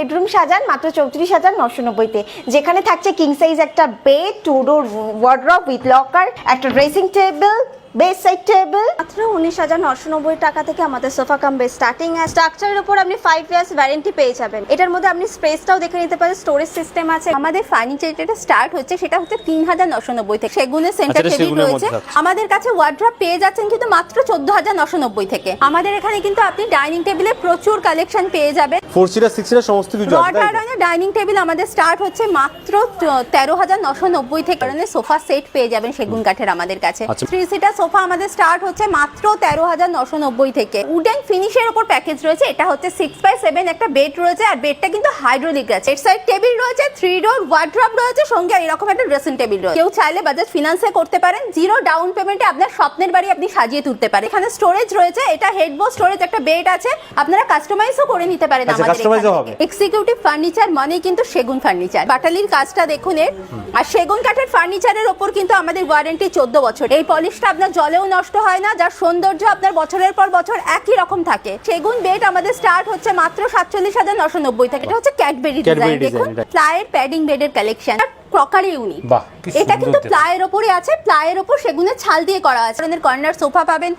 Bedroom সাজান মাত্র চৌত্রিশ হাজার নশো নব্বইতে। যেখানে থাকছে কিং সাইজ একটা bed two door wardrobe with locker একটা dressing table bed side table মাত্র উনিশ হাজার নশো নব্বই টাকা থেকে আমাদের সোফা কাম বেড স্টার্টিং স্ট্রাকচারের উপর আপনি ফাইভ ইয়ার্স ওয়ারেন্টি পেয়ে যাবেন। এটার মধ্যে আপনি স্পেসটাও দেখে নিতে পারেন স্টোরেজ সিস্টেম আছে। আমাদের ফার্নিচার যেটা স্টার্ট হচ্ছে সেটা হচ্ছে তিন হাজার নশো নব্বই থেকে। সেগুনের সেন্টার আচ্ছা, টেবিল রয়েছে। আমাদের কাছে ওয়ার্ড্রপ পেয়ে যাচ্ছেন কিন্তু মাত্র চোদ্দ হাজার নশো নব্বই থেকে। আমাদের এখানে কিন্তু আপনি ডাইনিং টেবিলে প্রচুর কালেকশন পেয়ে যাবেন। ফোর সিটার সিক্স সিটার সমস্ত কিছু ডাইনিং টেবিল আমাদের স্টার্ট হচ্ছে মাত্র তেরো হাজার নশো নব্বই থেকে। কারণে সোফা সেট পেয়ে যাবেন সেগুন কাঠের আমাদের কাছে। আচ্ছা। থ্রি সিটার সোফা আমাদের স্টার্ট হচ্ছে মাত্র তেরো হাজার নশো নব্বই থেকে। উডেন ফিনিশের উপর প্যাকেজ রয়েছে এটা হচ্ছে সিক্স বাই সেভেন একটা বেড রয়েছে আর বেডটা কিন্তু হাইড্রোলিক আছে। এর সাইড টেবিল রয়েছে থ্রি ডোর ওয়ার্ড্রপ রয়েছে সঙ্গে এরকম একটা ড্রেসিং টেবিল রয়েছে। কেউ চাইলে বাজাজ ফিনান্সে করতে পারেন জিরো ডাউন পেমেন্টে আপনার স্বপ্নের বাড়ি আপনি সাজিয়ে তুলতে পারেন। এখানে স্টোরেজ রয়েছে এটা হেডবো স্টোরেজ একটা বেড আছে আপনারা কাস্টমাইজও করে নিতে পারেন আচ্ছা, আমাদের। এক্সিকিউটিভ ফার্নিচার মানে কিন্তু সেগুন ফার্নিচার বাটালির কাজটা দেখুন এর। আর সেগুন কাঠের ফার্নিচারের ওপর কিন্তু আমাদের ওয়ারেন্টি চোদ্দ বছর। এই পলিশটা আপনার জলেও নষ্ট হয় না যার সৌন্দর্য আপনার বছরের পর বছর একই রকম থাকে। সেগুন বেড আমাদের স্টার্ট হচ্ছে মাত্র সাতচল্লিশ হাজার নশো নব্বই থেকে। এটা হচ্ছে ক্যাডবেরি ডিজাইন দেখুন প্লায়ের প্যাডিং বেডের কালেকশন ক্রকারি ইউনিট এটা কিন্তু। প্লায়ের ওপরে আছে প্লায়ের ওপর সেগুনের ছাল দিয়ে করা আছে। ধরনের কর্নার সোফা পাবেন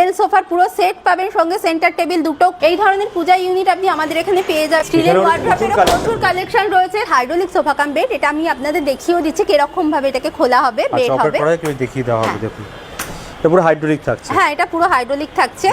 এল সোফার পুরো সেট পাবেন সঙ্গে সেন্টার টেবিল দুটো। এই ধরনের পূজা ইউনিট আপনি আমাদের এখানে পেয়ে যাবেন। স্টিলের ওয়ার্ড্রপের প্রচুর কালেকশন রয়েছে। হাইড্রোলিক সোফা কাম বেড এটা আমি আপনাদের দেখিয়েও দিচ্ছি কীরকম ভাবে এটাকে খোলা হবে বেড আচ্ছা হবে। দেখিয়ে দেওয়া হবে দেখুন। এটা পুরো হাইড্রোলিক থাকছে। হ্যাঁ এটা পুরো হাইড্রোলিক থাকছে।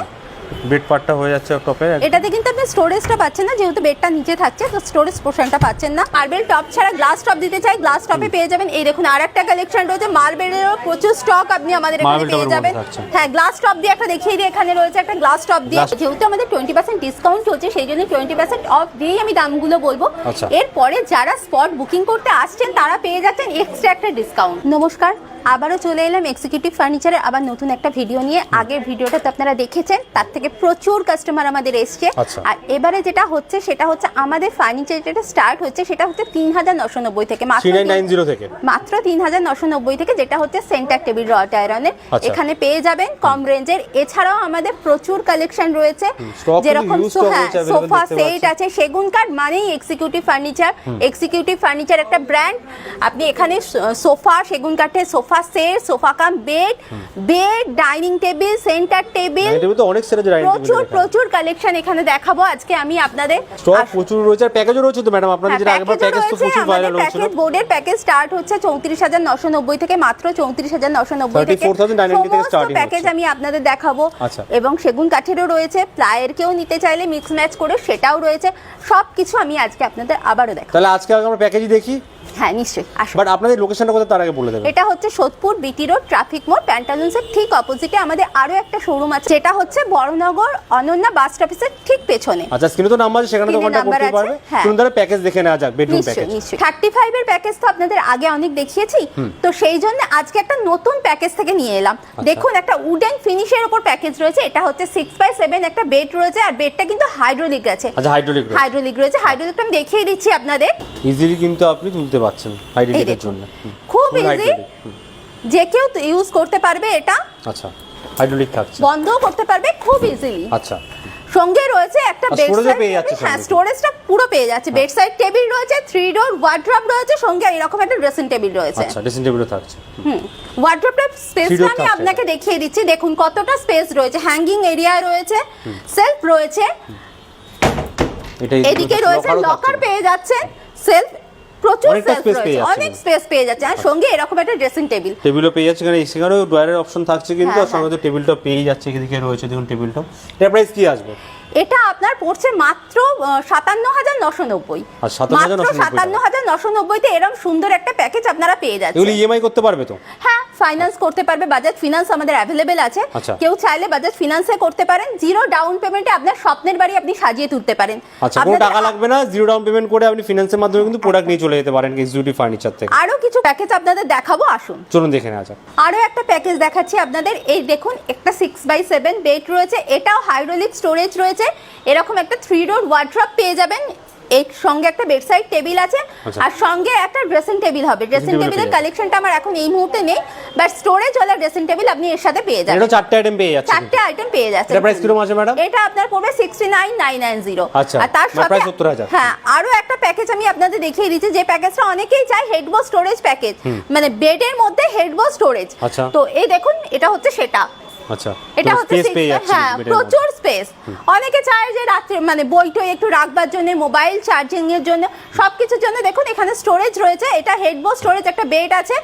বেড পার্টটা হয়ে যাচ্ছে টপে এটাতে কিন্তু আপনি স্টোরেজটা পাচ্ছেন না যেহেতু বেডটা নিচে থাকছে তো স্টোরেজ পোর্শনটা পাচ্ছেন না। মার্বেল টপ ছাড়া গ্লাস টপ দিতে চাই গ্লাস টপে পেয়ে যাবেন। এই দেখুন আর একটা কালেকশন রয়েছে মার্বেলেরও প্রচুর স্টক আপনি আমাদের এখানে পেয়ে যাবেন। হ্যাঁ গ্লাস টপ দিয়ে একটা দেখিয়ে দিই এখানে রয়েছে একটা গ্লাস টপ দিয়ে। যেহেতু আমাদের টোয়েন্টি পার্সেন্ট ডিসকাউন্ট চলছে সেই জন্য টোয়েন্টি পার্সেন্ট অফ দিয়েই আমি দামগুলো বলব। আচ্ছা। এরপরে যারা স্পট বুকিং করতে আসছেন তারা পেয়ে যাচ্ছেন এক্সট্রা একটা ডিসকাউন্ট নমস্কার আবারও চলে এলাম এক্সিকিউটিভ ফার্নিচারের আবার নতুন একটা ভিডিও নিয়ে। আগের ভিডিওটা তো আপনারা দেখেছেন তার থেকে প্রচুর কাস্টমার আমাদের এসছে। আচ্ছা। আর এবারে যেটা হচ্ছে সেটা হচ্ছে আমাদের ফার্নিচার যেটা স্টার্ট হচ্ছে সেটা হচ্ছে তিন হাজার নশো নব্বই থেকে। মাত্র তিন- হাজার নশো নব্বই থেকে যেটা হচ্ছে সেন্টার টেবিল রড আয়রনের। এখানে পেয়ে যাবেন কম রেঞ্জের এছাড়াও আমাদের প্রচুর কালেকশন রয়েছে। যেরকম stock হ্যাঁ সোফা সেট আছে সেগুন কাঠ মানেই এক্সিকিউটিভ ফার্নিচার এক্সিকিউটিভ ফার্নিচার একটা ব্র্যান্ড আপনি এখানে সোফা সেগুন কাঠের sofa set sofa cum bed bed dining table centre table. অনেক প্রচুর প্রচুর কালেকশন এখানে দেখাবো। আজকে আমি আপনাদের স্টক প্রচুর রয়েছে আর প্যাকেজও রয়েছে তো ম্যাডাম? আপনাদের হ্যাঁ, যেটা আগেরবার প্যাকেজ তো প্রচুর ভাইরাল হয়েছিল। প্যাকেজ বোর্ডের প্যাকেজ স্টার্ট হচ্ছে চৌত্রিশ হাজার নশো নব্বই থেকে মাত্র চৌত্রিশ হাজার নশো নব্বই থেকে। 34,990 থেকে সমস্ত starting প্যাকেজ আমি আপনাদের দেখাবো। আচ্ছা। এবং সেগুন কাঠেরও রয়েছে প্লায়ের কেউ নিতে চাইলে মিক্স ম্যাচ করে সেটাও রয়েছে। সবকিছু আমি আজকে আপনাদের আবারও দেখাবো। তাহলে আজকে আমরা প্যাকেজই দেখি। হ্যাঁ নিশ্চয়ই। আসুন। বাট আপনাদের লোকেশনটা কোথায় তার আগে বলে দেবেন। এটা হচ্ছে সোদপুর বিটি রোড ট্রাফিক মোড় প্যান্টালুন্সের ঠিক অপোজিটে আমাদের আরও একটা শোরুম আছে যেটা হচ্ছে বড়নগর অনন্যা বাস স্টপেজের ঠিক পেছনে। আচ্ছা স্ক্রিনে তো নাম্বার আছে সেখানে তো number করতে পারবে। শুনুন প্যাকেজ দেখে নেওয়া যাক বেডরুম প্যাকেজ নিশ্চয়ই। থার্টি ফাইভ এর প্যাকেজ তো আপনাদের আগে অনেক দেখিয়েছি। তো সেই জন্য আজকে একটা নতুন প্যাকেজ থেকে নিয়ে এলাম। আচ্ছা। দেখুন একটা উডেন ফিনিশের উপর প্যাকেজ রয়েছে এটা হচ্ছে সিক্স বাই সেভেন একটা বেড রয়েছে আর বেডটা কিন্তু হাইড্রোলিক আছে। আচ্ছা হাইড্রোলিক হাইড্রোলিক রয়েছে হাইড্রোলিকটা আমি দেখিয়ে দিচ্ছি আপনাদের। ইজিলি কিন্তু আপনি তুলতে পারছেন হাইড্রোলিকের জন্য। খুব ইজি যে কেউ ইউজ করতে পারবে এটা। আচ্ছা হাইড্রোলিক থাকছে। বন্ধও করতে পারবে খুব ইজিলি আচ্ছা। সঙ্গে রয়েছে একটা বেড হ্যাঁ স্টোরেজটা পুরো পেয়ে যাচ্ছে। বেড সাইড টেবিল রয়েছে থ্রি ডোর ওয়ার্ড্রপ রয়েছে সঙ্গে এরকম একটা ড্রেসিং টেবিল রয়েছে। আচ্ছা ড্রেসিং টেবিলও থাকছে। হুম। ওয়ার্ড্রপটার স্পেসটা আমি আপনাকে দেখিয়ে দিচ্ছি। দেখুন কতটা স্পেস রয়েছে। হ্যাঙ্গিং এরিয়া রয়েছে সেলফ রয়েছে। এদিকে রয়েছে লকার পেয়ে যাচ্ছে সেলফ প্রচুর সেলফ রয়েছে অনেক স্পেস পেয়ে যাচ্ছে। আর সঙ্গে এরকম একটা ড্রেসিং টেবিল টেবিলও পেয়ে যাচ্ছে এখানে সেখানেও ড্রয়ারের অপশন থাকছে কিন্তু হ্যাঁ, আর সঙ্গে তো টেবিলটা পেয়ে যাচ্ছে এদিকে রয়েছে দেখুন টেবিলটা এটা প্রাইস কি আসবে? এটা আপনার পড়ছে মাত্র সাতান্ন হাজার নশো নব্বই। মাত্র সাতান্ন হাজার নশো নব্বইতে এরকম সুন্দর একটা প্যাকেজ আপনারা পেয়ে এগুলো যাচ্ছেন ইএমআই করতে পারবে তো? হ্যাঁ ফাইন্যান্স করতে পারবে বাজাজ ফিনান্স আমাদের অ্যাভেলেবেল আছে। আচ্ছা। কেউ চাইলে বাজাজ ফিনান্সে করতে পারেন। জিরো ডাউন পেমেন্টে আপনার স্বপ্নের বাড়ি আপনি সাজিয়ে তুলতে পারেন। আচ্ছা কোনো টাকা লাগবে না জিরো ডাউন পেমেন্ট করে আপনি ফিনান্সের মাধ্যমে কিন্তু প্রোডাক্ট নিয়ে চলে যেতে পারেন এক্সিকিউটিভ ফার্নিচার থেকে। আরও কিছু প্যাকেজ আপনাদের দেখাবো আসুন। চলুন দেখে নেওয়া যাক। আরও একটা প্যাকেজ দেখাচ্ছি আপনাদের। এই দেখুন একটা সিক্স বাই সেভেন বেড রয়েছে। এটাও হাইড্রোলিক স্টোরেজ রয়েছে। এরকম একটা থ্রি ডোর ওয়ার্ড্রপ পেয়ে যাবেন। এর সঙ্গে একটা বেডসাইড টেবিল আছে। আচ্ছা। আর সঙ্গে একটা ড্রেসিং টেবিল হবে। ড্রেসিং টেবিলের কালেকশনটা আমার এখন এই মুহূর্তে নেই। বাট স্টোরেজ ওলা ড্রেসিং টেবিল আপনি এর সাথে পেয়ে যাবেন। এটা চারটে আইটেম পেয়ে যাচ্ছে চারটে আইটেম পেয়ে যাচ্ছেন। এটা প্রাইস কীরকম আছে ম্যাডাম এটা আপনার পড়বে sixty nine nine nine zero আচ্ছা, আর তার মানে সাথে প্রায় 70,000 হ্যাঁ আরও একটা প্যাকেজ আমি আপনাদের দেখিয়ে দিচ্ছি। যে প্যাকেজটা অনেকেই চায় হেডবো স্টোরেজ প্যাকেজ মানে বেডের মধ্যে হেডবো স্টোরেজ আচ্ছা। তো এই দেখুন এটা হচ্ছে সেটা। আচ্ছা এটা হচ্ছে হ্যাঁ প্রচুর স্পেস অনেকে চায় যে রাত্রে মানে বই টই একটু রাখবার জন্য মোবাইল চার্জিং এর জন্য সবকিছুর জন্য। দেখুন এখানে স্টোরেজ রয়েছে এটা হেডবো স্টোরেজ একটা বেড আছে।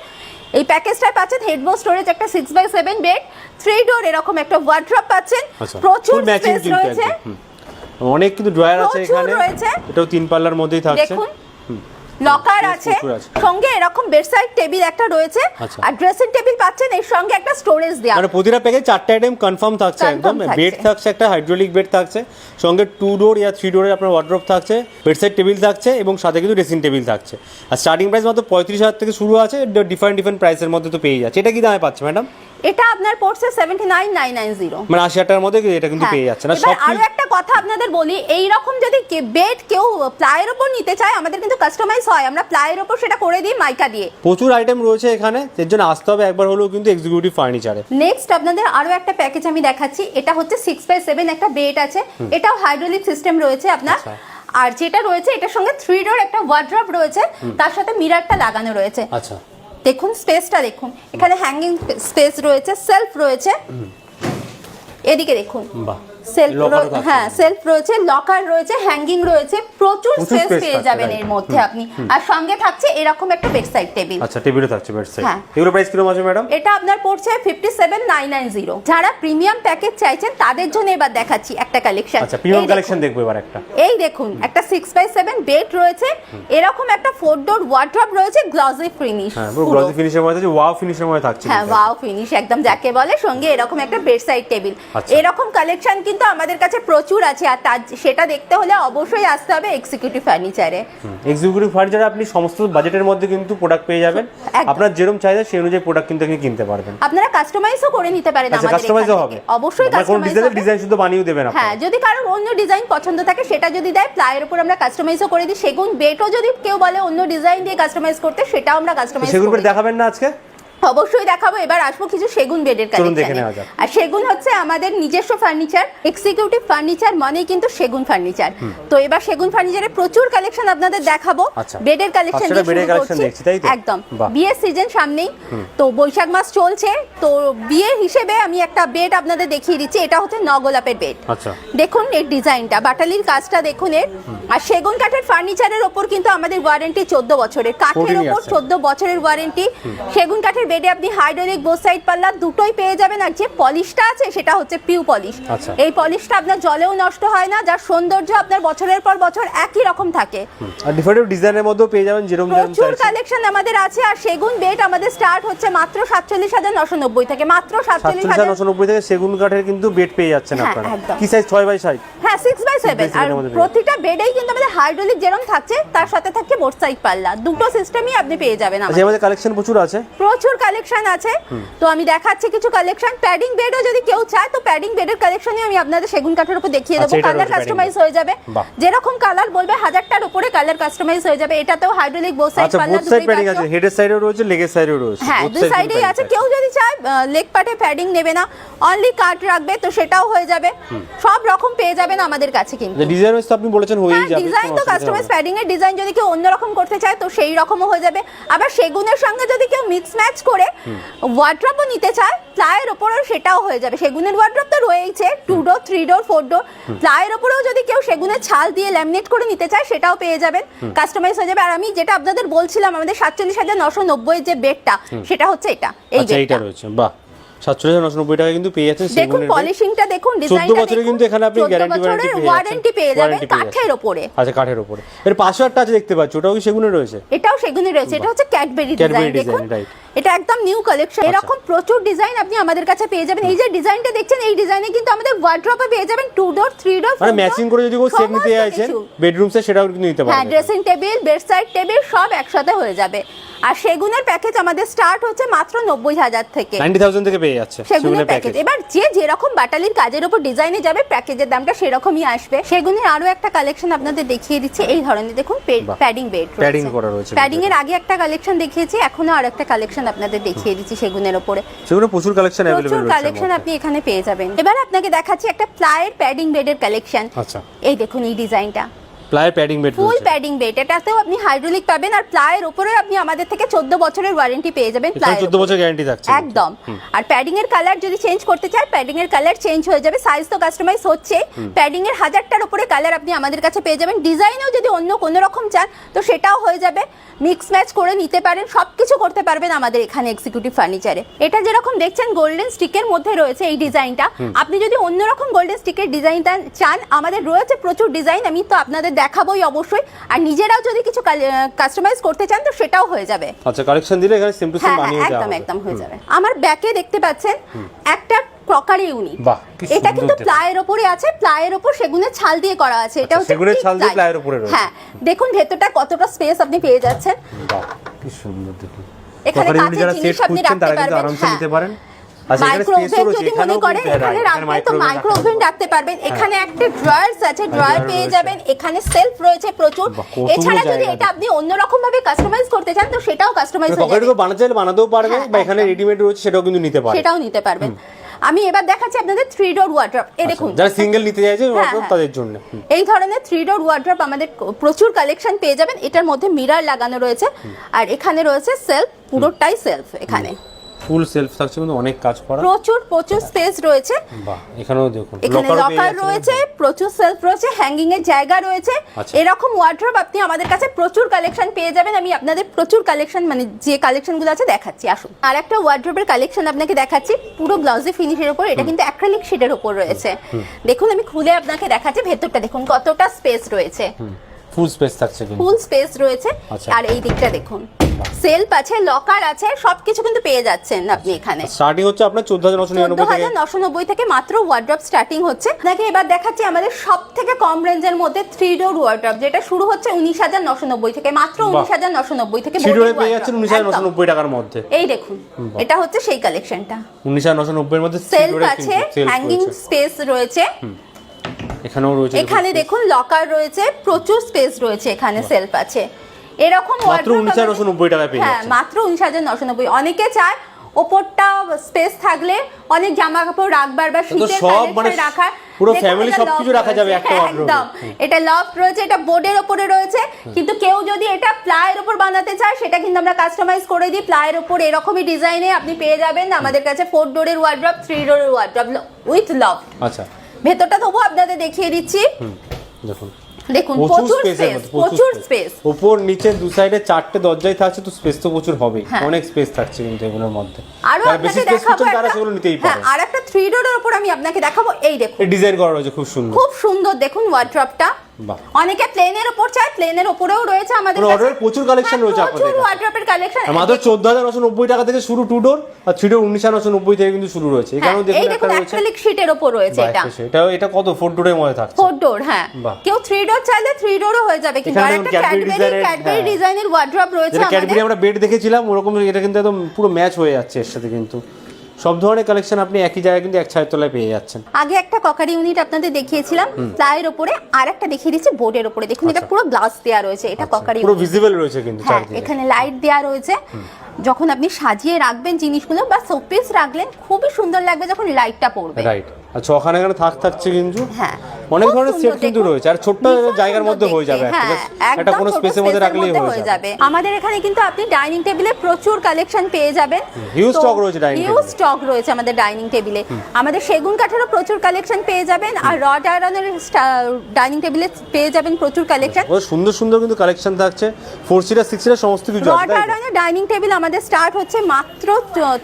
এই প্যাকেজটায় পাচ্ছেন হেডবো স্টোরেজ একটা six by seven bed three door এরকম একটা ওয়ার্ড্রপ পাচ্ছেন। আচ্ছা প্রচুর স্পেস রয়েছে। অনেক কিন্তু ড্রয়ার আছে এখানে। এটাও তিন পাল্লার মধ্যেই থাকছে। দেখুন। লকার আছে। সঙ্গে এরকম বেডসাইড টেবিল একটা রয়েছে। আচ্ছা। আর ড্রেসিং টেবিল পাচ্ছেন এর সঙ্গে একটা স্টোরেজ দেওয়া মানে প্রতিটা প্যাকেজ চারটে আইটেম কনফার্ম থাকছে একদম। বেড থাকছে একটা হাইড্রোলিক বেড থাকছে সঙ্গে টু ডোর ইয়া থ্রি ডোরের আপনার ওয়ার্ড্রপ থাকছে বেডসাইড টেবিল থাকছে এবং সাথে কিন্তু ড্রেসিং টেবিল থাকছে। আর স্টার্টিং প্রাইস মাত্র পঁয়ত্রিশ হাজার থেকে শুরু আছে ডিফারেন্ট ডিফারেন্ট প্রাইসের মধ্যে তো পেয়ে যাচ্ছে। এটা কি দামে পাচ্ছে ম্যাডাম এটা আপনার পড়ছে seventy nine nine nine zero মানে আশি হাজার টাকার মধ্যে এটা কিন্তু হ্যাঁ। পেয়ে যাচ্ছে। না সব কথা আপনাদের বলি এই রকম যদি বেড কেউ প্লাইয়ের ওপর নিতে চায় আমাদের কিন্তু কাস্টমাইজ হয়। আমরা প্লাইয়ের ওপর সেটা করে দিই মাইকা দিয়ে। প্রচুর আইটেম রয়েছে এখানে এর জন্য আসতে হবে একবার হলেও কিন্তু এক্সিকিউটিভ ফার্নিচারে নেক্সট আপনাদের আরও একটা প্যাকেজ আমি দেখাচ্ছি। এটা হচ্ছে সিক্স বাই সেভেন একটা বেড আছে। এটাও হাইড্রোলিক সিস্টেম রয়েছে আপনার। আচ্ছা। আর যেটা রয়েছে এটার সঙ্গে থ্রি ডোর একটা ওয়ার্ড্রপ রয়েছে। তার সাথে মিরারটা লাগানো রয়েছে। আচ্ছা। দেখুন স্পেসটা দেখুন। এখানে হ্যাঙ্গিং স্পেস রয়েছে সেলফ রয়েছে। এদিকে দেখুন। বাহ। সেলফ। হ্যাঁ সেলফ রয়েছে লকার রয়েছে হ্যাঙ্গিং রয়েছে প্রচুর স্পেস পেয়ে যাবেন এর মধ্যে আপনি। আর সঙ্গে থাকছে এরকম একটা বেডসাইড টেবিল আচ্ছা টেবিলও থাকছে বেড সাইড হ্যাঁ। এগুলো প্রাইস কীরকম আছে ম্যাডাম এটা আপনার পড়ছে fifty seven nine nine zero যারা প্রিমিয়াম প্যাকেজ চাইছেন তাদের জন্য এবার দেখাচ্ছি একটা কালেকশন আচ্ছা প্রিমিয়াম কালেকশন দেখব এবার একটা। এই দেখুন একটা সিক্স বাই সেভেন বেড রয়েছে। এরকম একটা ফোর ডোর ওয়ার্ড্রপ রয়েছে গ্লসি ফিনিশ হ্যাঁ গ্লসি ফিনিশের মধ্যে ওয়াও ফিনিশের মধ্যে থাকছে হ্যাঁ। ওয়াও ফিনিশ একদম যাকে বলে সঙ্গে এরকম একটা বেডসাইড টেবিল আচ্ছা। এরকম কালেকশন কিন্তু আমাদের কাছে প্রচুর আছে আর তার সেটা দেখতে হলে অবশ্যই আসতে হবে এক্সিকিউটিভ ফার্নিচারে এক্সিকিউটিভ ফার্নিচারে আপনি সমস্ত বাজেটের মধ্যে কিন্তু প্রোডাক্ট পেয়ে যাবেন। আপনার যেরকম চাহিদা সেই অনুযায়ী প্রোডাক্ট কিন্তু আপনি কিনতে পারবেন। আপনারা কাস্টমাইজও করে নিতে পারেন আচ্ছা আমাদের কাস্টমাইজও হবে। অবশ্যই কাস্টমাইজ ডিজাইনের ডিজাইন শুধু বানিয়ে দেবেন আপনি হ্যাঁ যদি কারোর অন্য ডিজাইন পছন্দ থাকে সেটা যদি দেয় প্লাইয়ের উপর আমরা কাস্টমাইজও করে দিই। সেগুন বেটও যদি কেউ বলে অন্য ডিজাইন দিয়ে কাস্টমাইজ করতে সেটাও আমরা কাস্টমাইজ সেগুলো করে দেখাবেন না আজকে? অবশ্যই দেখাবো। এবার আসব কিছু সেগুন বেডের কালেকশনে আর সেগুন হচ্ছে আমাদের নিজস্ব ফার্নিচার এক্সিকিউটিভ ফার্নিচার মানেই কিন্তু সেগুন ফার্নিচার তো এবার সেগুন ফার্নিচারের প্রচুর কালেকশন আপনাদের দেখাবো। আচ্ছা। বেডের কালেকশন? একদম। বিয়ের সিজন সামনেই। তো বৈশাখ মাস চলছে। তো বিয়ের হিসেবে আমি একটা বেড আপনাদের দেখিয়ে দিচ্ছি। এটা হচ্ছে নগোলাপের বেড আচ্ছা। দেখুন এর ডিজাইনটা। বাটালির কাজটা দেখুন এর। আর সেগুন কাঠের ফার্নিচারের ওপর কিন্তু আমাদের ওয়ারেন্টি চোদ্দ বছরের। কাঠের 14 ওপর চোদ্দ বছরের ওয়ারেন্টি সেগুন কাঠের বেডে আপনি হাইড্রোলিক বোথ সাইড পাল্লা দুটোই পেয়ে যাবেন আর যে পলিশটা আছে সেটা হচ্ছে পিউ পলিশ। আচ্ছা। এই পলিশটা আপনার জলেও নষ্ট হয় না যার সৌন্দর্য আপনার বছরের পর বছর একই রকম থাকে। আর ডিফারেন্ট ডিজাইনের মধ্যেও পেয়ে যাবেন যেরকম প্রচুর কালেকশন আমাদের আছে আর সেগুন বেড আমাদের স্টার্ট হচ্ছে মাত্র সাতচল্লিশ হাজার নশো নব্বই থেকে মাত্র সাতচল্লিশ হাজার নশো নব্বই থেকে সেগুন কাঠের কিন্তু বেড পেয়ে যাচ্ছেন হ্যাঁ, আপনারা। কি সাইজ ছয় বাই ষাট হ্যাঁ সিক্স বাই সেভেন আর মধ্যে প্রতিটা বেডেই কিন্তু আমাদের হাইড্রোলিক যেরকম থাকছে তার সাথে থাকছে বোর্ড সাইড পাল্লা। দুটো সিস্টেমই আপনি পেয়ে যাবেন আচ্ছা আমাদের। কালেকশন প্রচুর আছে? প্রচুর কালেকশন আছে। তো আমি দেখাচ্ছি কিছু কালেকশন প্যাডিং বেডও যদি কেউ চায় তো প্যাডিং বেডের কালেকশনই আমি আপনাদের সেগুন কাঠের উপর দেখিয়ে আচ্ছা, দেবো। কালার কাস্টমাইজ হয়ে যাবে। যেরকম কালার বলবে হাজারটার উপরে কালার কাস্টমাইজ হয়ে যাবে। এটাতেও হাইড্রোলিক বোর্ড সাইড পাল্লা বোথ সাইড দুটোই প্যাডিং আছে। হেডের সাইডেও রয়েছে লেগের সাইডেও রয়েছে। হ্যাঁ দুই সাইডেই আছে। কেউ যদি চায় লেগ পার্টে প্যাডিং নেবে না। অনলি কাট রাখবে তো সেটাও হয়ে যাবে। সব রকম পেয়ে যাবেন আমাদের কাছে কিন্তু। ডিজাইন তো আপনি বলেছেন হয়েই হ্যাঁ যাবে ডিজাইন তো কাস্টমাইজ প্যাডিং এর ডিজাইন যদি কেউ অন্য রকম করতে চায় তো সেই রকমও হয়ে যাবে। আবার সেগুনের সঙ্গে যদি কেউ মিক্স ম্যাচ করে ওয়ার্ড্রপও নিতে চায় প্লায়ের ওপরেও সেটাও হয়ে যাবে। সেগুনের ওয়ার্ড্রপ তো রয়েইছে two door three door four door প্লায়ের ওপরেও যদি কেউ সেগুনের ছাল দিয়ে ল্যামিনেট করে নিতে চায় সেটাও পেয়ে যাবেন কাস্টমাইজ হয়ে যাবে। আর আমি যেটা আপনাদের বলছিলাম আমাদের সাতচল্লিশ হাজার নশো নব্বই যে বেডটা সেটা হচ্ছে এটা এই আচ্ছা বেডটা রয়েছে বাহ। সাতচল্লিশ নশো নব্বই টাকা কিন্তু পেয়ে যাচ্ছেন দেখুন পলিশিংটা দেখুন 14 ডিজাইনটা বছরের কিন্তু এখানে আপনি গ্যারান্টি ওয়ারেন্টি পেয়ে যাবেন কাঠের ওপরে। আচ্ছা কাঠের উপরে এর পাশে একটা আছে দেখতে পাচ্ছি ওটাও কি সেগুনে রয়েছে? এটাও সেগুনে রয়েছে এটা হচ্ছে ক্যাডবেরি ডিজাইন দেখুন। এটা একদম নিউ কালেকশন আচ্ছা। এরকম প্রচুর ডিজাইন আপনি আমাদের কাছে পেয়ে যাবেন। এই যে ডিজাইনটা দেখছেন এই ডিজাইনে কিন্তু আমাদের ওয়ার্ড্রপে পেয়ে যাবেন টু ডোর থ্রি ডোর মানে ম্যাচিং করে যদি কেউ সেট নিতে চাইছেন বেডরুম সেট সেটাও কিন্তু নিতে হ্যাঁ পারবেন। ড্রেসিং টেবিল বেডসাইড টেবিল সব একসাথে হয়ে যাবে। আর সেগুনের প্যাকেজ আমাদের স্টার্ট হচ্ছে মাত্র নব্বই হাজার থেকে। নাইনটি থাউজেন্ড থেকে পেয়ে যাচ্ছে সেগুনের প্যাকেজ এবার যে যেরকম বাটালির কাজের উপর ডিজাইনে যাবে প্যাকেজের দামটা সেরকমই আসবে। সেগুনের আরও একটা কালেকশন আপনাদের দেখিয়ে দিচ্ছি। এই ধরনের দেখুন। প্যাডিং বেড Padding করা রয়েছে প্যাডিং এর আগে একটা কালেকশন দেখিয়েছি এখনও আর একটা কালেকশন আপনাদের দেখিয়ে দিচ্ছি সেগুনের উপরে। সেগুলো প্রচুর কালেকশন প্রচুর অ্যাভেলেবল রয়েছে কালেকশন আপনি এখানে পেয়ে যাবেন। এবার আপনাকে দেখাচ্ছি একটা প্লায়ের প্যাডিং বেডের কালেকশন আচ্ছা। এই দেখুন এই ডিজাইনটা ply padding bed full padding bed এটাতেও আপনি হাইড্রোলিক পাবেন আর প্লায়ের উপরে আপনি আমাদের থেকে 14 বছরের ওয়ারেন্টি পেয়ে যাবেন প্লায়ের 14 বছর গ্যারান্টি থাকছে একদম। আর প্যাডিং এর কালার যদি চেঞ্জ করতে চায় প্যাডিং এর কালার চেঞ্জ হয়ে যাবে সাইজ তো কাস্টমাইজ হচ্ছে। প্যাডিং এর হাজারটার উপরে কালার আপনি আমাদের কাছে পেয়ে যাবেন। ডিজাইনও যদি অন্য কোনো রকম চান তো সেটাও হয়ে যাবে। মিক্স ম্যাচ করে নিতে পারেন সবকিছু করতে পারবেন আমাদের এখানে এক্সিকিউটিভ ফার্নিচারে এটা যেরকম দেখছেন গোল্ডেন স্টিকের মধ্যে রয়েছে এই ডিজাইনটা আপনি যদি অন্যরকম গোল্ডেন স্টিকের ডিজাইনটা চান আমাদের রয়েছে প্রচুর ডিজাইন আমি তো আপনাদের দেখাবোই অবশ্যই। আর নিজেরাও যদি কিছু কাস্টমাইজ করতে চান তো সেটাও হয়ে যাবে। আচ্ছা কালেকশন দিলে এখানে সিম্পল হ্যাঁ সিম্পল হ্যাঁ বানিয়ে দেওয়া একদম একদম হয়ে যাবে। আমার ব্যাকে দেখতে পাচ্ছেন একটা ক্রকারি ইউনিট বাহ, এটা কিন্তু। প্লায়ের ওপরে আছে প্লায়ের ওপর সেগুনের ছাল দিয়ে করা আছে। এটা আচ্ছা, হচ্ছে সেগুনের ছাল দিয়ে। প্লায়ের ওপরে রয়েছে। হ্যাঁ দেখুন ভেতরটা কতটা স্পেস আপনি পেয়ে যাচ্ছেন। বাহ কি সুন্দর দেখুন। এখানে কাঁচের জিনিস আপনি রাখতে তারা কিন্তু পারবেন, আরামসে হ্যাঁ। নিতে পারেন। মাইক্রো ওভেন যদি মনে করেন এখানে রাখবেন তো মাইক্রো ওভেন রাখতে পারবেন। এখানে একটা ড্রয়ার্স আছে ড্রয়ার পেয়ে যাবেন এখানে সেলফ রয়েছে প্রচুর। এছাড়া যদি এটা আপনি অন্যরকম ভাবে কাস্টমাইজ করতে চান তো সেটাও কাস্টমাইজ হয়ে যাবে। বানাতে চাইলে বানাতেও পারবে বা এখানে রেডিমেড রয়েছে সেটাও কিন্তু নিতে পারবে। সেটাও নিতে পারবেন। আমি এবার দেখাচ্ছি আপনাদের থ্রি ডোর ওয়ার্ড্রপ এ দেখুন। যারা সিঙ্গেল নিতে চাইছে হ্যাঁ, ওয়ার্ড্রপ হ্যাঁ। তাদের জন্য। এই ধরনের থ্রি ডোর ওয়ার্ড্রপ আমাদের প্রচুর কালেকশন পেয়ে যাবেন। এটার মধ্যে মিরার লাগানো রয়েছে। আর এখানে রয়েছে সেলফ পুরোটাই সেলফ এখানে। ফুল সেলফ থাকছে কিন্তু অনেক কাজ করা। প্রচুর প্রচুর স্পেস রয়েছে। বাহ এখানেও দেখুন এখানে লকার রয়েছে প্রচুর সেলফ রয়েছে হ্যাঙ্গিং এর জায়গা রয়েছে। আচ্ছা। এরকম ওয়ার্ড্রপ আপনি আমাদের কাছে প্রচুর কালেকশন পেয়ে যাবেন। আমি আপনাদের প্রচুর কালেকশন মানে যে কালেকশনগুলো আছে দেখাচ্ছি আসুন। আর একটা ওয়ার্ড্রপের কালেকশন আপনাকে দেখাচ্ছি পুরো গ্লাউজি ফিনিশের উপর এটা কিন্তু অ্যাক্রিলিক শিটের উপর রয়েছে। দেখুন আমি খুলে আপনাকে দেখাচ্ছি ভেতরটা দেখুন কতটা স্পেস রয়েছে। ফুল স্পেস থাকছে ফুল স্পেস রয়েছে। আচ্ছা। আর এই দিকটা দেখুন। সেলফ আছে লকার আছে সবকিছু কিন্তু পেয়ে যাচ্ছেন আপনি এখানে। স্টার্টিং হচ্ছে আপনার চোদ্দ হাজার নশো চোদ্দ নিরানব্বই থেকে মাত্র ওয়ার্ড্রপ স্টার্টিং হচ্ছে। আপনাকে এবার দেখাচ্ছি আমাদের সব থেকে কম রেঞ্জের মধ্যে থ্রি ডোর ওয়ার্ড্রপ যেটা শুরু হচ্ছে উনিশ হাজার নশো নব্বই থেকে মাত্র বাহ। উনিশ হাজার নশো নব্বই থেকে থ্রি boarding ডোরে পেয়ে wardrobe। যাচ্ছেন উনিশ হাজার নশো একদম। নব্বই টাকার মধ্যে। এই দেখুন এটা হচ্ছে সেই কালেকশনটা উনিশ হাজার নশো নব্বই এর মধ্যে সেলফ আছে হ্যাঙ্গিং স্পেস রয়েছে। এখানেও রয়েছে এখানে দেখুন। লকার রয়েছে প্রচুর স্পেস রয়েছে এখানে সেলফ আছে। এরকম মাত্র উনিশ হাজার নশো নব্বই পেয়ে হ্যাঁ মাত্র উনিশ হাজার নশো নব্বই। অনেকে চায় ওপরটা স্পেস থাকলে অনেক জামা কাপড় রাখবার বা শীতের মানে রাখার পুরো এটা সবকিছু রাখা যাবে একটা হ্যাঁ, একদম। এটা লফট রয়েছে এটা বোর্ডের ওপরে রয়েছে। কিন্তু কেউ যদি এটা প্লায়ের ওপর বানাতে চায় সেটা কিন্তু আমরা কাস্টমাইজ করে দিই। প্লায়ের ওপর এরকমই ডিজাইনে আপনি পেয়ে যাবেন আমাদের কাছে ফোর ডোরের ওয়ার্ড্রপ থ্রি ডোরের ওয়ার্ড্রপ উইথ লফট আচ্ছা। ভেতরটা তবু আপনাদের দেখিয়ে দিচ্ছি। দেখুন। দেখুন প্রচুর স্পেস প্রচুর স্পেস উপর নিচে দু সাইডে চারটে দরজাই থাকছে তো স্পেস তো প্রচুর হবেই। হ্যাঁ। অনেক স্পেস থাকছে কিন্তু এগুলোর মধ্যে। আরও বেশি স্পেস তারা সেগুলো নিতেই হ্যাঁ পারে। আর একটা থ্রি ডোরের উপর আমি আপনাকে দেখাবো এই দেখুন। ডিজাইন করা রয়েছে খুব সুন্দর। খুব সুন্দর দেখুন ওয়ার্ড্রপটা। অনেকে প্লেনের ওপর চায় প্লেনের ওপরেও রয়েছে আমাদের মানে কাছে। প্রচুর হ্যাঁ, রয়েছে আপনাদের প্রচুর। ওয়ার্ড্রপের কালেকশন নশো নব্বই টাকা থেকে শুরু টু ডোর আর থ্রি ডোর উনিশ হাজার নশো নব্বই থেকে কিন্তু শুরু রয়েছে। এখানেও এই দেখুন একটা রয়েছে। অ্যাক্রিলিক শিটের ওপর রয়েছে এটা। এটা এটা কত? ফোর ডোরের মধ্যে থাকছে। ফোর ডোর হ্যাঁ। কেউ থ্রি ডোর চাইলে থ্রি ডোরও হয়ে যাবে কিন্তু আর একটা ক্যাডবেরি ক্যাডবেরি হ্যাঁ। ডিজাইনের ওয়ার্ড্রপ রয়েছে আমাদের। ক্যাডবেরি আমরা বেড দেখেছিলাম ওরকম এটা কিন্তু একদম পুরো ম্যাচ হয়ে যাচ্ছে এর সাথে কিন্তু। সব ধরনের কালেকশন আপনি একই জায়গায় কিন্তু এক ছায়ের তলায় পেয়ে যাচ্ছেন। আগে একটা ককারি ইউনিট আপনাদের দেখিয়েছিলাম প্লাইয়ের উপরে আর একটা দেখিয়ে দিচ্ছি বোর্ডের উপরে দেখুন এটা আচ্ছা। পুরো গ্লাস দেওয়া রয়েছে এটা ককারি পুরো। ভিজিবল রয়েছে কিন্তু হ্যাঁ এখানে লাইট দেওয়া রয়েছে। যখন আপনি সাজিয়ে রাখবেন জিনিসগুলো বা সোপিস রাখলেন খুবই সুন্দর লাগবে যখন লাইটটা পড়বে। রাইট আচ্ছা ওখানে এখানে থাক থাকছে কিন্তু। হ্যাঁ। অনেক ধরনের সেট কিন্তু রয়েছে। আর ছোট্ট জায়গার মধ্যে হয়ে যাবে। একটা হ্যাঁ, একটা কোনো স্পেসের মধ্যে রাখলেই হয়ে যাবে। আমাদের এখানে কিন্তু আপনি ডাইনিং টেবিলে প্রচুর কালেকশন পেয়ে যাবেন। huge stock রয়েছে dining হিউজ স্টক রয়েছে আমাদের ডাইনিং টেবিলে আমাদের সেগুন কাঠেরও প্রচুর কালেকশন পেয়ে যাবেন আর রড আয়রনের ডাইনিং টেবিলে পেয়ে যাবেন প্রচুর কালেকশন সুন্দর সুন্দর কিন্তু কালেকশন থাকছে। ফোর সিটার সিক্স সিটার সমস্ত কিছু রড আয়রনের ডাইনিং টেবিল আমাদের স্টার্ট হচ্ছে মাত্র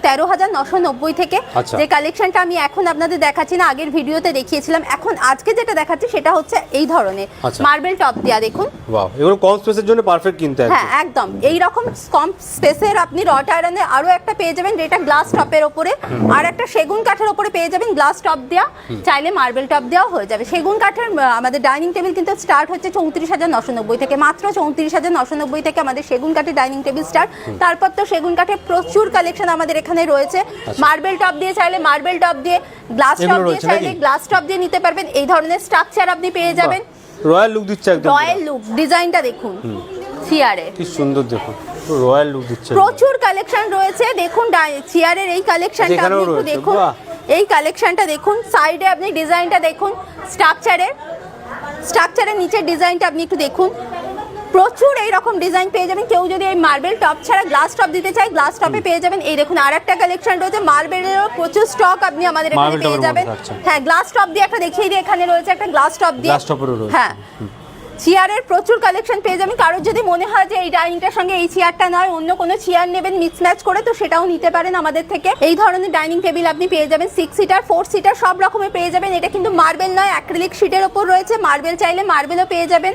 তেরো হাজার নশো নব্বই থেকে। আচ্ছা। যে কালেকশনটা আমি এখন আপনাদের দেখাচ্ছি দেখাচ্ছি না আগের ভিডিওতে দেখিয়েছিলাম। এখন আজকে যেটা দেখাচ্ছি সেটা হচ্ছে এই ধরনের। আচ্ছা। মার্বেল টপ দেওয়া দেখুন। বাহ এগুলো কম স্পেসের জন্য পারফেক্ট কিন্তু হ্যাঁ একদম। এই রকম কম স্পেসের আপনি রট আয়রনে আরও একটা পেয়ে যাবেন যেটা গ্লাস টপের ওপরে। আর একটা সেগুন কাঠের ওপরে পেয়ে যাবেন গ্লাস টপ দেওয়া চাইলে মার্বেল টপ দেওয়া হয়ে যাবে। সেগুন কাঠের আমাদের ডাইনিং টেবিল কিন্তু স্টার্ট হচ্ছে চৌত্রিশ হাজার নশো নব্বই থেকে। মাত্র চৌত্রিশ হাজার নশো নব্বই থেকে আমাদের সেগুন কাঠের ডাইনিং টেবিল স্টার্ট তারপর তো সেগুন কাঠের প্রচুর কালেকশন আমাদের এখানে রয়েছে। মার্বেল টপ দিয়ে চাইলে মার্বেল টপ দিয়ে গ্লাস টপ আচ্ছা। দিয়ে রয়েছে নাকি? গ্লাস টপ দিয়ে নিতে পারবেন। এই ধরনের স্ট্রাকচার আপনি পেয়ে যাবেন। রয়্যাল লুক দিচ্ছে একদম রয়্যাল লুক ডিজাইনটা দেখুন চেয়ারে কি সুন্দর দেখুন রয়্যাল লুক দিচ্ছে। প্রচুর কালেকশন রয়েছে দেখুন চেয়ারের এই কালেকশনটা আপনি একটু দেখুন। এই কালেকশনটা দেখুন সাইডে আপনি ডিজাইনটা দেখুন স্ট্রাকচারের স্ট্রাকচারের নিচের ডিজাইনটা আপনি একটু দেখুন। প্রচুর এইরকম ডিজাইন পেয়ে যাবেন। কেউ যদি এই মার্বেল টপ ছাড়া গ্লাস টপ দিতে চায় গ্লাস টপে পেয়ে যাবেন। এই দেখুন আর একটা কালেকশন রয়েছে। মার্বেলেরও প্রচুর স্টক আপনি আমাদের এখানে পেয়ে যাবেন। হ্যাঁ গ্লাস টপ দিয়ে একটা দেখিয়ে দিই এখানে রয়েছে একটা গ্লাস টপ দিয়ে। হ্যাঁ। চেয়ারের প্রচুর কালেকশন পেয়ে যাবেন। কারোর যদি মনে হয় যে এই ডাইনিংটার সঙ্গে এই চেয়ারটা নয় অন্য কোনো চেয়ার নেবেন মিসম্যাচ করে তো সেটাও নিতে পারেন আমাদের থেকে। এই ধরনের ডাইনিং টেবিল আপনি পেয়ে যাবেন। সিক্স সিটার ফোর সিটার সব রকমের পেয়ে যাবেন। এটা কিন্তু মার্বেল নয় অ্যাক্রিলিক শিটের ওপর রয়েছে। মার্বেল চাইলে মার্বেলও পেয়ে যাবেন।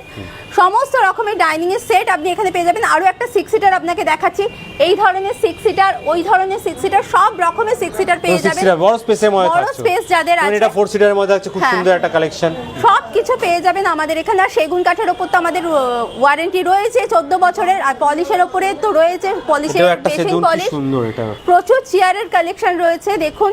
সমস্ত রকমের ডাইনিং এর সেট আপনি এখানে পেয়ে যাবেন। আরও একটা সিক্স সিটার আপনাকে দেখাচ্ছি। এই ধরনের সিক্স সিটার ওই ধরনের সিক্স সিটার সব রকমের সিক্স সিটার পেয়ে যাবেন। বড় স্পেসের মধ্যে বড় স্পেস যাদের আছে এটা ফোর সিটারের মধ্যে আছে খুব হ্যাঁ। সুন্দর একটা কালেকশন সব কিছু পেয়ে যাবেন আমাদের এখানে। আর সেগুন কাঠের ওপর তো আমাদের ওয়ারেন্টি রয়েছে চোদ্দ বছরের আর পলিশের ওপরে তো রয়েছে পলিশের পলিশ প্রচুর চেয়ারের কালেকশন রয়েছে দেখুন।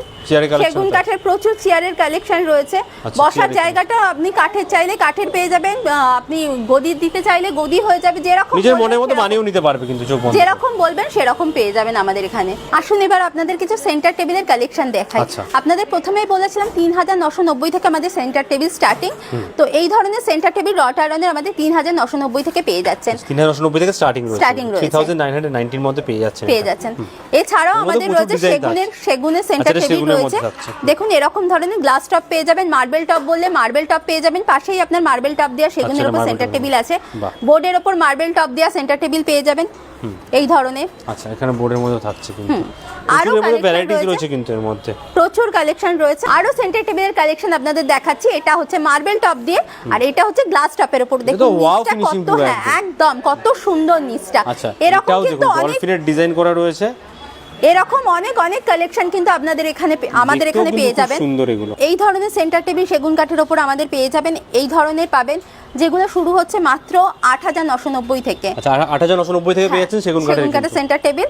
সেগুন কাঠের প্রচুর চেয়ারের কালেকশন রয়েছে। আচ্ছা, বসার জায়গাটা আপনি কাঠের চাইলে কাঠের পেয়ে যাবেন আপনি গদি দিতে চাইলে গদি হয়ে যাবে যেরকম নিজের মনের মতো মানিয়েও নিতে পারবে কিন্তু। যেরকম বলবেন সেরকম পেয়ে যাবেন আমাদের এখানে। আসুন এবার আপনাদের কিছু সেন্টার টেবিলের কালেকশন দেখাই। আচ্ছা। আপনাদের প্রথমেই বলেছিলাম তিন হাজার নশো নব্বই থেকে আমাদের সেন্টার টেবিল স্টার্টিং তো এই ধরনের সেন্টার টেবিল রট আয়রনের আমাদের তিন হাজার নশো নব্বই থেকে পেয়ে যাচ্ছেন। তিন হাজার নশো নব্বই থেকে স্টার্টিং Starting রয়েছে। থাউজেন্ড নাইন হান্ড্রেড নাইনটির মধ্যে পেয়ে যাচ্ছে পেয়ে যাচ্ছেন। এছাড়াও আমাদের রয়েছে সেগুনের সেগুনের সেন্টার আচ্ছা, টেবিল রয়েছে। দেখুন এরকম ধরনের গ্লাস টপ পেয়ে যাবেন মার্বেল টপ বললে মার্বেল টপ পেয়ে যাবেন পাশেই আপনার মার্বেল টপ দেওয়া সেগুনের উপর সেন্টার টেবিল আছে। বোর্ডের ওপর মার্বেল টপ দেওয়া সেন্টার টেবিল পেয়ে যাবেন। এই ধরনের। আচ্ছা এখানে বোর্ডের মধ্যে থাকছে কিন্তু। আরও ভ্যারাইটিস। রয়েছে। কিন্তু এর মধ্যে। প্রচুর কালেকশন রয়েছে। আরও সেন্টার টেবিলের কালেকশন আপনাদের দেখাচ্ছি। এটা হচ্ছে মার্বেল টপ দিয়ে আর এটা হচ্ছে গ্লাস টপের উপর এটা দেখুন নিচটা কত হ্যাঁ একদম। কত সুন্দর নিচটা। আচ্ছা এরকম কিন্তু অনেক ডিজাইন করা রয়েছে। এরকম অনেক অনেক কালেকশন কিন্তু আপনাদের এখানে আমাদের এখানে পেয়ে যাবেন। এই ধরনের সেন্টার টেবিল সেগুন কাঠের ওপর আমাদের পেয়ে যাবেন। এই ধরনের পাবেন যেগুলো শুরু হচ্ছে মাত্র আট হাজার নশো নব্বই থেকে। আচ্ছা আট হাজার নশো নব্বই থেকে পেয়ে যাচ্ছেন সেগুন কাঠের। সেন্টার টেবিল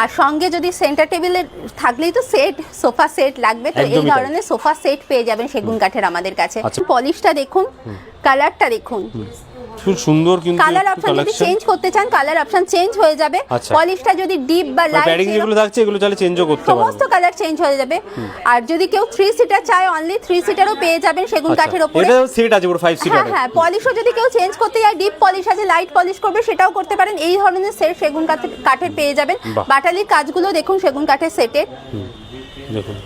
আর সঙ্গে যদি সেন্টার টেবিলের থাকলেই তো সেট সোফা সেট লাগবে তো এই ধরনের সোফা সেট পেয়ে যাবেন সেগুন কাঠের আমাদের কাছে। আচ্ছা। পলিশটা দেখুন কালারটা দেখুন। খুব সুন্দর কিন্তু কালার অপশন যদি চেঞ্জ করতে চান কালার অপশন চেঞ্জ হয়ে যাবে। আচ্ছা। পলিশটা যদি ডিপ বা প্যাডিং লাইট যেগুলো থাকছে এগুলো চাইলে চেঞ্জও করতে পারবেন সমস্ত কালার চেঞ্জ হয়ে যাবে। আর যদি কেউ থ্রি সিটার চায় অনলি থ্রি সিটারও পেয়ে যাবেন সেগুন আচ্ছা, কাঠের ওপরে। এটা সেট আছে পুরো ফাইভ হ্যাঁ সিটার হ্যাঁ পলিশও যদি কেউ চেঞ্জ করতে যায় ডিপ পলিশ আছে লাইট পলিশ করবে সেটাও করতে পারেন। এই ধরনের সেট সেগুন কাঠের কাঠের পেয়ে যাবেন। বাটালির কাজগুলো দেখুন সেগুন কাঠের সেটের দেখুন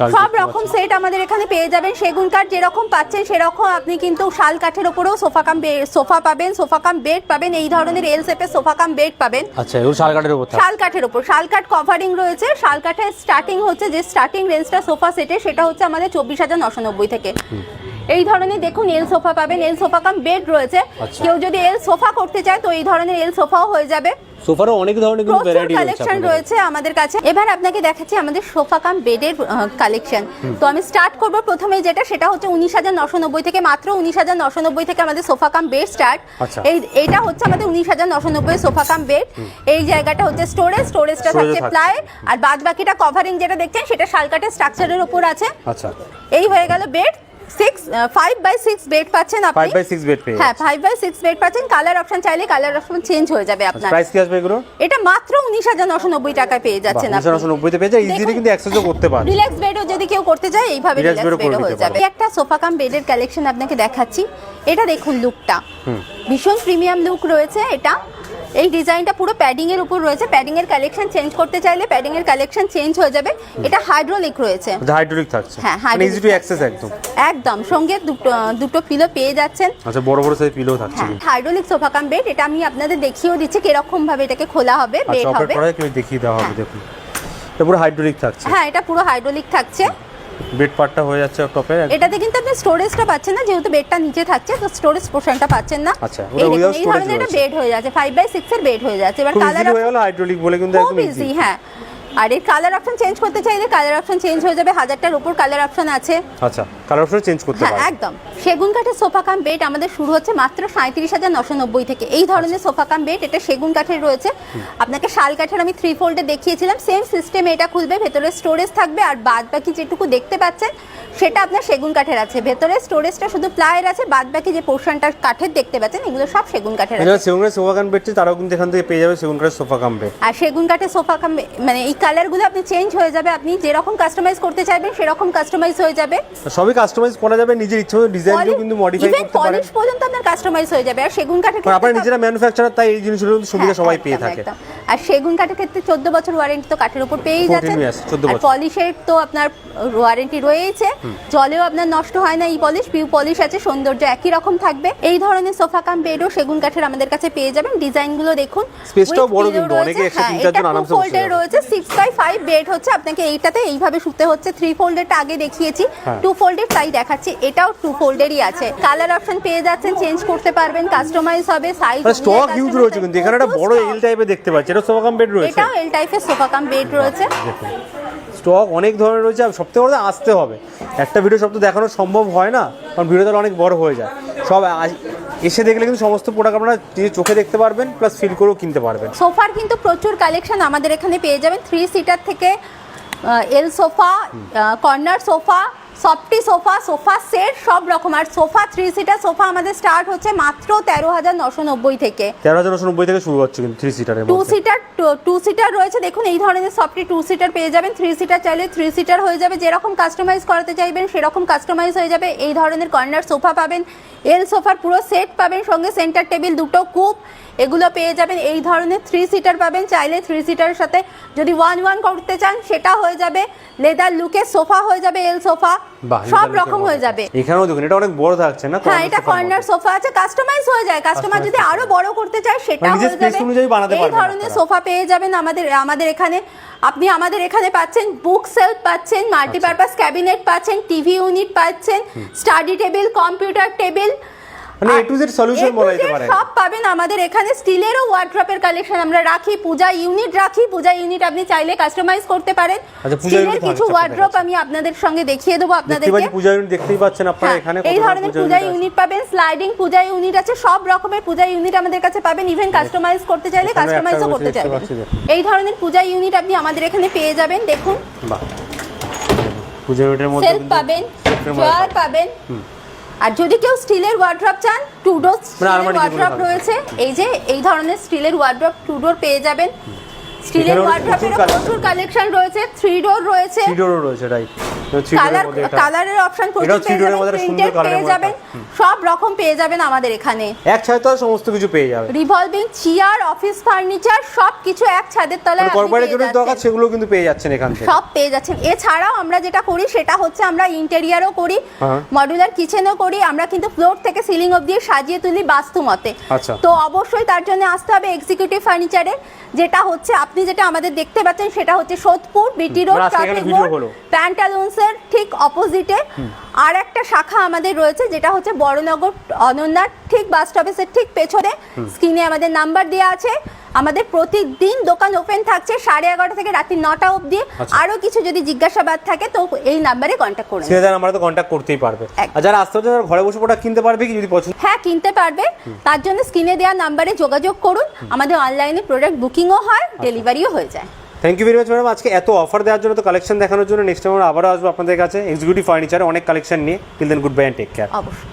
কাজ সব রকম সেট আমাদের এখানে পেয়ে যাবেন। সেগুন কাঠ যেরকম পাচ্ছেন সেরকম আপনি কিন্তু শাল কাঠের ওপরেও সোফা কাম সোফা পাবেন সোফা কাম বেড পাবেন এই ধরনের এল শেপের সোফা কাম বেড পাবেন। আচ্ছা এগুলো শাল কাঠের উপর শাল কাঠের উপর। শাল কাঠ কভারিং রয়েছে। শাল কাঠের স্টার্টিং হচ্ছে যে স্টার্টিং রেঞ্জটা সোফা সেটে সেটা হচ্ছে আমাদের চব্বিশ হাজার নশো নব্বই থেকে। এই ধরনের দেখুন এল সোফা পাবেন। এল সোফা কাম বেড রয়েছে। আচ্ছা। কেউ যদি এল সোফা করতে চায় তো এই ধরনের এল সোফাও হয়ে যাবে। সোফারও অনেক ধরনের কিন্তু ভ্যারাইটি কালেকশন রয়েছে আমাদের কাছে। এবার আপনাকে দেখাচ্ছি আমাদের সোফা কাম বেডের কালেকশন তো আমি স্টার্ট করব প্রথমে যেটা সেটা হচ্ছে উনিশ হাজার নশো নব্বই থেকে মাত্র উনিশ হাজার নশো নব্বই থেকে আমাদের সোফা কাম বেড স্টার্ট আচ্ছা। এই এটা হচ্ছে আমাদের উনিশ হাজার নশো নব্বই সোফা কাম বেড এই জায়গাটা হচ্ছে স্টোরেজ স্টোরেজটা থাকছে। প্লাই আর বাদ বাকিটা কভারিং যেটা দেখছেন সেটা শালকাটের স্ট্রাকচারের উপর আছে। আচ্ছা। এই হয়ে গেল bed six five by six bed পাচ্ছেন আপনি? ফাইভ বাই সিক্স বেড পেয়ে হ্যাঁ ফাইভ বাই সিক্স বেড পাচ্ছেন। কালার অপশন চাইলে কালার অপশন চেঞ্জ হয়ে যাবে আপনার। প্রাইস কি আসবে এগুলো এটা মাত্র উনিশ হাজার নশো নব্বই টাকায় পেয়ে যাচ্ছেন উনিশশো নশো নব্বইতে পেয়ে যায় ইজিলি কিন্তু অ্যাক্সেসও করতে পারে রিল্যাক্স বেডও যদি কেউ করতে চায় এইভাবে রিল্যাক্স বেডও হয়ে যাবে। একটা সোফা কাম বেডের কালেকশন আপনাকে দেখাচ্ছি। এটা দেখুন লুকটা ভীষণ প্রিমিয়াম লুক রয়েছে এটা। এই ডিজাইনটা পুরো প্যাডিং এর উপর রয়েছে। প্যাডিং এর কালেকশন চেঞ্জ করতে চাইলে প্যাডিং এর কালেকশন চেঞ্জ হয়ে যাবে। এটা হাইড্রোলিক রয়েছে। হাইড্রোলিক থাকছে। হ্যাঁ, ইজি টু অ্যাক্সেস একদম। একদম। সঙ্গে দুটো দুটো পিলো পেয়ে যাচ্ছেন। আচ্ছা বড় বড় সাইজ পিলো থাকছে। হ্যাঁ। হাইড্রোলিক সোফা কাম বেড এটা আমি আপনাদের দেখিয়েও দিচ্ছি কীরকম ভাবে এটাকে খোলা হবে বেড আচ্ছা হবে। করা দেখিয়ে দেওয়া হবে হ্যাঁ। দেখুন। এটা পুরো হাইড্রোলিক থাকছে। হ্যাঁ এটা পুরো হাইড্রোলিক থাকছে। বেড পার্টটা হয়ে যাচ্ছে টপে এটাতে কিন্তু আপনি স্টোরেজটা পাচ্ছেন না যেহেতু বেডটা নিচে থাকছে তো স্টোরেজ পোর্শনটা পাচ্ছেন না। আচ্ছা, এই ধরনের একটা বেড হয়ে যাচ্ছে ফাইভ বাই সিক্স এর বেড হয়ে যাচ্ছে। এবার কালার হয়ে গেল হাইড্রোলিক বলে কিন্তু একদম ইজি হ্যাঁ। আর এর কালার অপশন চেঞ্জ করতে চাইলে কালার অপশন চেঞ্জ হয়ে যাবে। হাজারটার উপর কালার অপশন আছে। আচ্ছা কালার অপশন চেঞ্জ করতে হ্যাঁ একদম। সেগুন কাঠের সোফা কাম বেড আমাদের শুরু হচ্ছে মাত্র সাঁত্রিশ হাজার নশো নব্বই থেকে। এই ধরনের সোফা কাম বেড এটা সেগুন কাঠের রয়েছে আপনাকে শাল কাঠের আমি থ্রি ফোল্ডে দেখিয়েছিলাম। সেম সিস্টেমে এটা খুলবে ভেতরে স্টোরেজ থাকবে আর বাদ বাকি যেটুকু দেখতে পাচ্ছেন সেটা আপনার সেগুন কাঠের আছে। ভেতরে স্টোরেজটা শুধু প্লায়ের আছে বাদ বাকি যে পোর্শনটা কাঠের দেখতে পাচ্ছেন এগুলো সব সেগুন কাঠের আছে। সেগুন কাঠের সোফা কাম বেডছে তারাও কিন্তু এখান থেকে পেয়ে যাবে সেগুন কাঠের সোফা কাম বেড আর সেগুন কাঠের সোফা কাম মানে এই কালারগুলো আপনি চেঞ্জ হয়ে যাবে আপনি যেরকম কাস্টমাইজ করতে চাইবেন সেরকম কাস্টমাইজ হয়ে যাবে। সবই কাস্টমাইজ করা যাবে নিজের ইচ্ছে মতো ডিজাইনও কিন্তু মডিফাই করতে পারেন। পলিশ পর্যন্ত আপনার কাস্টমাইজ হয়ে যাবে আর সেগুন কাঠের আপনারা নিজেরা ম্যানুফ্যাকচারার তাই এই জিনিসগুলো সুবিধা হ্যাঁ, সবাই পেয়ে থাকে। আর সেগুন কাঠের ক্ষেত্রে চোদ্দ বছর ওয়ারেন্টি তো কাঠের উপর পেয়েই 14 যাচ্ছেন। আর পলিশের তো আপনার ওয়ারেন্টি রয়েছে জলেও আপনার নষ্ট হয় না এই পলিশ পিউ পলিশ আছে সৌন্দর্য একই রকম থাকবে। এই ধরনের সোফা কাম বেডও সেগুন কাঠের আমাদের কাছে পেয়ে যাবেন। ডিজাইনগুলো দেখুন। Space-টাও বড় কিন্তু, অনেকে রয়েছে, একসাথে হ্যাঁ। রয়েছে। সিক্স বাই ফাইভ বেড হচ্ছে আপনাকে এইটাতে এইভাবে শুতে হচ্ছে। থ্রি ফোল্ডেরটা আগে দেখিয়েছি। হ্যাঁ। টু ফোল্ডের তাই দেখাচ্ছি। এটাও টু ফোল্ডেরই আছে। কালার অপশন পেয়ে যাচ্ছেন চেঞ্জ করতে পারবেন কাস্টমাইজ হবে সাইজ স্টক হিউজ রয়েছে কিন্তু এখানে একটা বড় এল টাইপের দেখতে পাচ্ছি। এটা সোফা কাম বেড রয়েছে? এটাও এল টাইপের সোফা কাম বেড রয়েছে। স্টক অনেক ধরনের রয়েছে আর সবথেকে বড় আসতে হবে। একটা ভিডিও সব তো দেখানো সম্ভব হয় না কারণ ভিডিও তাহলে অনেক বড় হয়ে যায়। সব এসে দেখলে কিন্তু সমস্ত প্রোডাক্ট আপনারা নিজের চোখে দেখতে পারবেন প্লাস ফিল করেও কিনতে পারবেন। সোফার কিন্তু প্রচুর কালেকশন আমাদের এখানে পেয়ে যাবেন। থ্রি সিটার থেকে L sofa corner sofa softy sofa sofa set সব রকম। আর সোফা থ্রি সিটার সোফা আমাদের স্টার্ট হচ্ছে মাত্র তেরো হাজার নশো নব্বই থেকে। তেরো হাজার নশো নব্বই থেকে শুরু হচ্ছে কিন্তু থ্রি সিটারের টু সিটার টু সিটার রয়েছে। দেখুন এই ধরনের সফটি টু সিটার পেয়ে যাবেন। থ্রি সিটার চাইলে থ্রি সিটার হয়ে যাবে। যেরকম কাস্টমাইজ করাতে চাইবেন সেরকম কাস্টমাইজ হয়ে যাবে। এই ধরনের কর্নার সোফা পাবেন। এল সোফার পুরো সেট পাবেন। সঙ্গে সেন্টার টেবিল দুটো কুপ এগুলো পেয়ে যাবেন। এই ধরনের থ্রি সিটার পাবেন। চাইলে থ্রি সিটারের সাথে যদি ওয়ান ওয়ান করতে চান সেটা হয়ে যাবে। লেদার লুকের সোফা হয়ে যাবে এল সোফা। সব রকম হয়ে। যাবে। এখানেও দেখুন এটা অনেক বড় থাকছে না? হ্যাঁ এটা কর্নার সোফা আছে কাস্টমাইজ হয়ে যায়। কাস্টমার যদি আরও বড় করতে চায় সেটা মানে হয়ে space যাবে। এই ধরনের সোফা পেয়ে যাবেন আমাদের আমাদের এখানে। আপনি আমাদের এখানে পাচ্ছেন বুক সেলফ পাচ্ছেন মাল্টিপারপাস ক্যাবিনেট পাচ্ছেন টিভি ইউনিট পাচ্ছেন স্টাডি টেবিল কম্পিউটার টেবিল মানে A to Z solution বলা যেতে পারে। সব পাবেন আমাদের এখানে স্টিলেরও ওয়ার্ড্রপের কালেকশন আমরা রাখি পূজা ইউনিট রাখি পূজা ইউনিট আপনি চাইলে কাস্টমাইজ করতে পারেন। আচ্ছা, পূজা স্টিলের কিছু ওয়ার্ড্রপ আমি আপনাদের সঙ্গে দেখিয়ে দেবো আপনাদেরকে। পূজা ইউনিট দেখতেই পাচ্ছেন আপনারা হ্যাঁ, এখানে এই ধরনের পূজা ইউনিট পাবেন স্লাইডিং পূজা ইউনিট আছে সব রকমের পূজা ইউনিট আমাদের কাছে পাবেন ইভেন কাস্টমাইজ করতে চাইলে কাস্টমাইজও করতে চাইবেন। এই ধরনের পূজা ইউনিট আপনি আমাদের এখানে পেয়ে যাবেন দেখুন। বাহ। পূজা ইউনিটের মধ্যে সেলফ পাবেন চেয়ার পাবেন। আর যদি কেউ স্টিলের ওয়ার্ড্রপ চান টু ডোর স্টিলের ওয়ার্ড্রপ রয়েছে। এই যে এই ধরনের স্টিলের ওয়ার্ড্রপ টুডোর পেয়ে যাবেন। স্টিলের প্রচুর কালেকশন রয়েছে থ্রি ডোর রয়েছে। থ্রি ডোরও রয়েছে রাইট কালার কালারের অপশন প্রচুর পেয়ে যাবেন প্রিন্টেড পেয়ে যাবেন। সব রকম পেয়ে যাবেন আমাদের এখানে। এক ছাড়ে তো আর সমস্ত কিছু পেয়ে যাবে। রিভলভিং চেয়ার অফিস ফার্নিচার সব কিছু এক ছাদের তলায় জন্য দরকার। সেগুলো কিন্তু পেয়ে যাচ্ছেন এখান থেকে। সব পেয়ে যাচ্ছেন। এছাড়াও আমরা যেটা করি সেটা হচ্ছে আমরা ইন্টেরিয়ারও করি হ্যাঁ। মডুলার কিচেনও করি আমরা কিন্তু ফ্লোর থেকে সিলিং অবধি সাজিয়ে তুলি বাস্তু মতে আচ্ছা। তো অবশ্যই তার জন্য আসতে হবে এক্সিকিউটিভ ফার্নিচারে যেটা হচ্ছে আপনি যেটা আমাদের দেখতে পাচ্ছেন সেটা হচ্ছে সোদপুর বিটি রোড ট্রাফিক প্যান্টালুন্সের ঠিক অপোজিটে আর একটা শাখা আমাদের রয়েছে যেটা হচ্ছে বড়নগর অনন্যার ঠিক বাস স্টপেজের ঠিক পেছনে। স্ক্রিনে আমাদের নাম্বার দেওয়া আছে। আমাদের প্রতিদিন দোকান ওপেন থাকছে সাড়ে এগারোটা থেকে রাত্রি নটা অবধি। আচ্ছা। আরও কিছু যদি জিজ্ঞাসাবাদ থাকে তো এই নাম্বারে কন্ট্যাক্ট করুন সেটা আমরা তো কন্ট্যাক্ট করতেই পারবে। আর যারা আসতে হচ্ছে ঘরে বসে প্রোডাক্ট কিনতে পারবে কি যদি পছন্দ? হ্যাঁ কিনতে পারবে। তার জন্য স্ক্রিনে দেওয়া নাম্বারে যোগাযোগ করুন। আমাদের অনলাইনে প্রোডাক্ট বুকিংও হয় ডেলিভারিও হয়ে যায়। Thank you very much madam আজকে এত অফার দেওয়ার জন্য তো কালেকশন দেখানোর জন্য নেক্সট টাইম আবারও আসব আপনাদের কাছে। এক্সিকিউটিভ ফার্নিচার অনেক কালেকশন নিয়ে। Till then good bye and take care অবশ্যই।